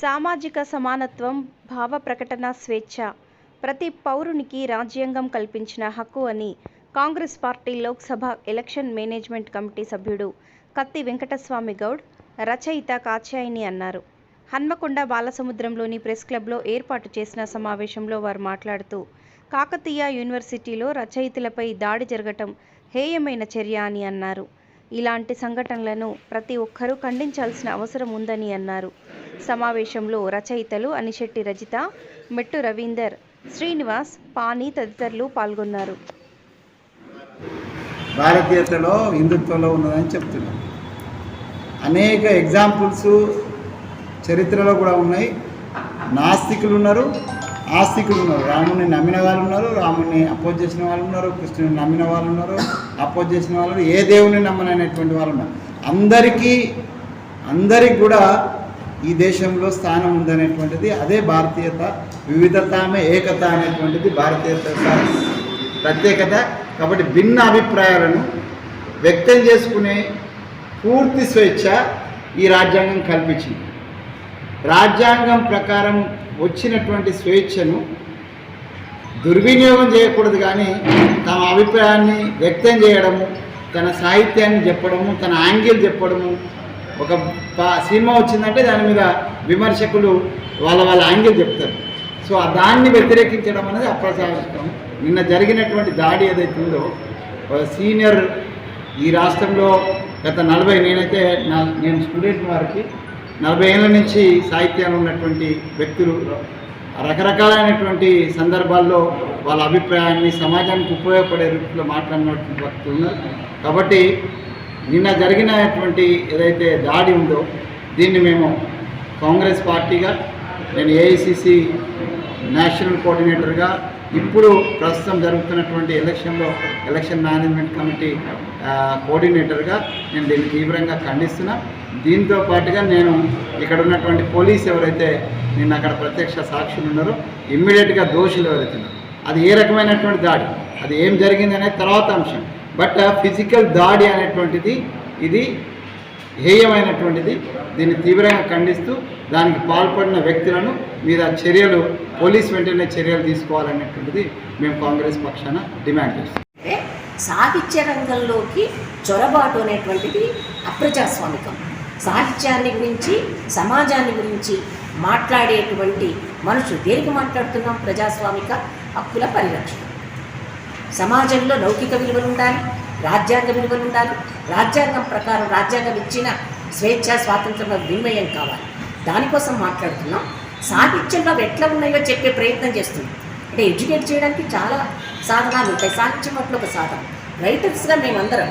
సామాజిక సమానత్వం భావ ప్రకటన స్వేచ్ఛ ప్రతి పౌరునికి రాజ్యాంగం కల్పించిన హక్కు అని Congress party Lok Sabha election management committee సభ్యుడు కత్తి వెంకటస్వామి గౌడ్ రచయిత కాచాయిని అన్నారు. హన్మకొండ బాలసముద్రంలోని ప్రెస్ క్లబ్లో ఏర్పాటు చేసిన సమావేశంలో వారు మాట్లాడుతూ కాకతీయ యూనివర్సిటీలో రచయితలపై దాడి జరగటం హేయమైన చర్య అని అన్నారు. ఇలాంటి సంఘటనలను ప్రతి ఒక్కరూ ఖండించాల్సిన అవసరం ఉందని అన్నారు. సమావేశంలో రచయితలు అనిశెట్టి రజిత మెట్టు రవీందర్ శ్రీనివాస్ పాని తదితరులు పాల్గొన్నారు. భారతీయతలో హిందుత్వంలో ఉన్నదని చెప్తున్నాం. అనేక ఎగ్జాంపుల్స్ చరిత్రలో కూడా ఉన్నాయి. నాస్తికులు ఉన్నారు ఆస్తికులు ఉన్నారు. రాముని నమ్మిన వాళ్ళు ఉన్నారు రాముని అపోజ్ చేసిన వాళ్ళు ఉన్నారు కృష్ణుని నమ్మిన వాళ్ళు ఉన్నారు అపోజ్ చేసిన వాళ్ళు ఏ దేవుని నమ్మననేటువంటి వాళ్ళు ఉన్నారు. అందరికీ అందరికి కూడా ఈ దేశంలో స్థానం ఉందనేటువంటిది అదే భారతీయత వివిధతామే ఏకత అనేటువంటిది భారతీయత ప్రత్యేకత. కాబట్టి భిన్న అభిప్రాయాలను వ్యక్తం చేసుకునే పూర్తి స్వేచ్ఛ ఈ రాజ్యాంగం కల్పించింది. రాజ్యాంగం ప్రకారం వచ్చినటువంటి స్వేచ్ఛను దుర్వినియోగం చేయకూడదు కానీ తమ అభిప్రాయాన్ని వ్యక్తం చేయడము తన సాహిత్యాన్ని చెప్పడము తన యాంగిల్ చెప్పడము ఒక పా- సినిమా వచ్చిందంటే దాని మీద విమర్శకులు వాళ్ళ వాళ్ళ యాంగిల్ చెప్తారు. సో ఆ దాన్ని వ్యతిరేకించడం అనేది అప్రజావిష్టం నిన్న జరిగినటువంటి దాడి ఏదైతే ఉందో ఒక సీనియర్ ఈ రాష్ట్రంలో గత నలభై నేనైతే నా నేను స్టూడెంట్ వారికి నలభై ఏళ్ళ నుంచి సాహిత్యంలో ఉన్నటువంటి వ్యక్తులు రకరకాలైనటువంటి సందర్భాల్లో వాళ్ళ అభిప్రాయాన్ని సమాజానికి ఉపయోగపడే రీతిలో మాట్లాడినటువంటి వ్యక్తులు ఉన్నారు. కాబట్టి నిన్న జరిగినటువంటి ఏదైతే దాడి ఉందో దీన్ని మేము కాంగ్రెస్ పార్టీగా నేను ఏఐసిసి నేషనల్ కోఆర్డినేటర్గా ఇప్పుడు ప్రస్తుతం జరుగుతున్నటువంటి ఎలక్షన్లో ఎలక్షన్ మేనేజ్మెంట్ కమిటీ కోఆర్డినేటర్గా నేను దీన్ని తీవ్రంగా ఖండిస్తున్నా. దీంతో పాటుగా నేను ఇక్కడ ఉన్నటువంటి పోలీస్ ఎవరైతే నిన్న అక్కడ ప్రత్యక్ష సాక్షులు ఉన్నారో ఇమ్మీడియట్గా దోషులు ఎవరైతే అది ఏ రకమైనటువంటి దాడి? అది ఏం జరిగింది అనేది తర్వాత అంశం. బట్ ఫిజికల్ దాడి అనేటువంటిది ఇది హేయమైనటువంటిది. దీన్ని తీవ్రంగా ఖండిస్తూ దానికి పాల్పడిన వ్యక్తులను మీద చర్యలు పోలీస్ వెంటనే చర్యలు తీసుకోవాలనేటువంటిది మేము కాంగ్రెస్ పక్షాన డిమాండ్ చేస్తాం అంటే సాహిత్య రంగంలోకి చొరబాటు అనేటువంటిది అప్రజాస్వామికం. సాహిత్యాన్ని గురించి సమాజాన్ని గురించి మాట్లాడేటువంటి మనుషులు దేనికి మాట్లాడుతున్నాం? ప్రజాస్వామిక హక్కుల పరిరక్షణ. సమాజంలో లౌకిక విలువలు ఉండాలి రాజ్యాంగ విలువలు ఉండాలి రాజ్యాంగం ప్రకారం రాజ్యాంగం ఇచ్చిన స్వేచ్ఛ స్వాతంత్రం వినిమయం కావాలి. దానికోసం మాట్లాడుతున్నాం. సాహిత్యంలో ఎట్లా ఉన్నాయో చెప్పే ప్రయత్నం చేస్తున్నాం. అంటే ఎడ్యుకేట్ చేయడానికి చాలా సాధనాలు ఉంటాయి. సాహిత్యం అట్లా ఒక సాధనం. రైటర్స్గా మేమందరం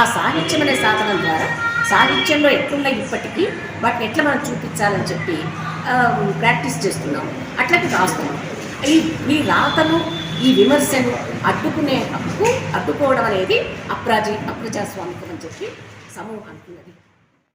ఆ సాహిత్యం అనే సాధనం ద్వారా సాహిత్యంలో ఎట్లున్నాయి ఇప్పటికీ వాటిని ఎట్లా మనం చూపించాలని చెప్పి ప్రాక్టీస్ చేస్తున్నాం. అట్లాగే రాస్తున్నాం. ఈ ఈ రాతను ఈ విమర్శను అడ్డుకునే హక్కు అడ్డుకోవడం అనేది అప్రాజీ అప్రజాస్వామికం అని చెప్పి సమూహం అంటున్నది